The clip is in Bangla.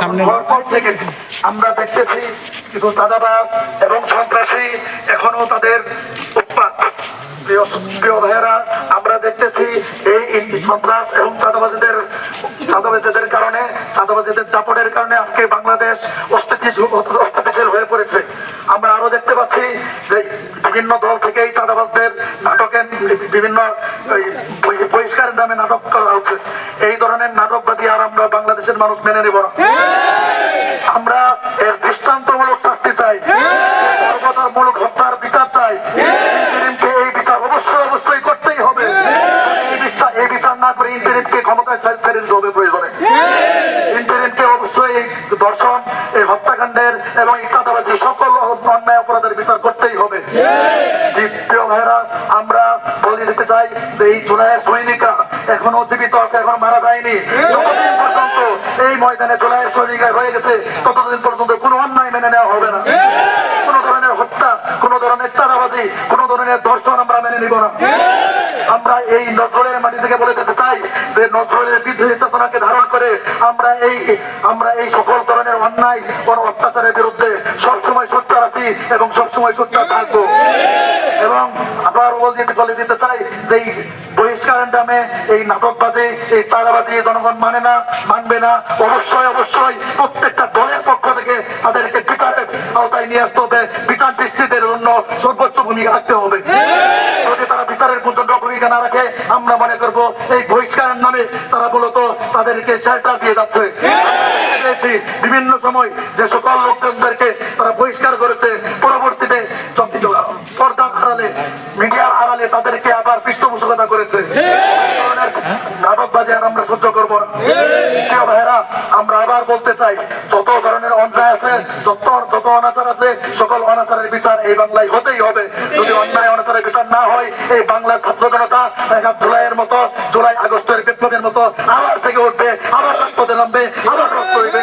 সামনে হওয়ার পর থেকে আমরা দেখতেছি কিছু চাঁদাবাজ এবং সন্ত্রাসী এখনও তাদের প্রিয় প্রিয় ভাইয়েরা আমরা দেখতেছি এই সন্ত্রাস এবং চাঁদাবাজীদের চাঁদাবাজীদের কারণে চাঁদাবাজীদের দাপটের কারণে আজকে বাংলাদেশ অস্থিতিশীল হয়ে পড়েছে। আমরা আরও দেখতে পাচ্ছি যে বিভিন্ন দল থেকে এই চাঁদাবাজদের নাটকের বিভিন্ন বহিষ্কারের নামে নাটক করা হচ্ছে। এই ধরনের নাটকবাদী আর আমরা বাংলাদেশের মানুষ মেনে নেব না। আমরা এর দৃষ্টান্তমূলক শাস্তি চাই। সর্বতারমূলক হত্যার বিচার চাই। এই বিচার অবশ্যই অবশ্যই করতেই হবে। এই বিচার না করে ইন্টারিমকে ক্ষমতায় ছেড়ে ছেড়ে দিতে হবে প্রয়োজনে। ইন্টারিমকে অবশ্যই দর্শন এই হত্যাকাণ্ডের এবং চাঁদাবাজি সকল অন্যায় অপরাধের বিচার করতেই হবে। প্রিয় ভাইরা আমরা বলে দিতে চাই যে এই জুলাইয়ের সৈনিকরা এখন এই ময়দানে জুলাইয়ের সৈনিকরা রয়ে গেছে ততদিন পর্যন্ত কোনো অন্যায় মেনে নেওয়া হবে না। কোন ধরনের হত্যা কোন ধরনের চাঁদাবাজি কোন ধরনের দর্শন আমরা মেনে নিব না। আমরা এই নজরের মাটি থেকে বলে দিতে চাই যে নজরের বিদ্রোহী চেতনাকে ধারণ করে আমরা এই আমরা এই সকল ধরনের অন্যায় কোন অত্যাচারের বিরুদ্ধে সবসময় সোচ্চার আছি এবং সবসময় সোচ্চার থাকব। এবং আবার বলে দিতে চাই যে বহিষ্কারের নামে এই নাটকবাজি এই চাঁদাবাজি জনগণ মানে না, মানবে না। অবশ্যই অবশ্যই প্রত্যেকটা দলের পক্ষ থেকে তাদেরকে বিচারের আওতায় নিয়ে আসতে হবে। বিচার দৃষ্টিদের জন্য সর্বোচ্চ ভূমিকা রাখতে হবে। যদি তারা বিচারের জন্য ভূমিকা না রাখে, আমরা মনে করব এই বহিষ্কারের নামে তারা মূলত তাদেরকে শেল্টার দিয়ে যাচ্ছে। বিভিন্ন সময় যে সকল লোকজনদেরকে তারা বহিষ্কার করেছে। পরবর্তীতে পর্দার আড়ালে, মিডিয়ার আড়ালে তাদেরকে আবার পৃষ্ঠপোষকতা সকল অনাচারের বিচার এই বাংলায় হতেই হবে। যদি অন্যায় অনাচারের বিচার না হয়, এই বাংলার ছাত্র জুলাইয়ের মতো, জুলাই আগস্টের বিপ্লবের মতো, আবার থেকে উঠবে, আবার রাজপথে নামবে, আবার রক্ত হইবে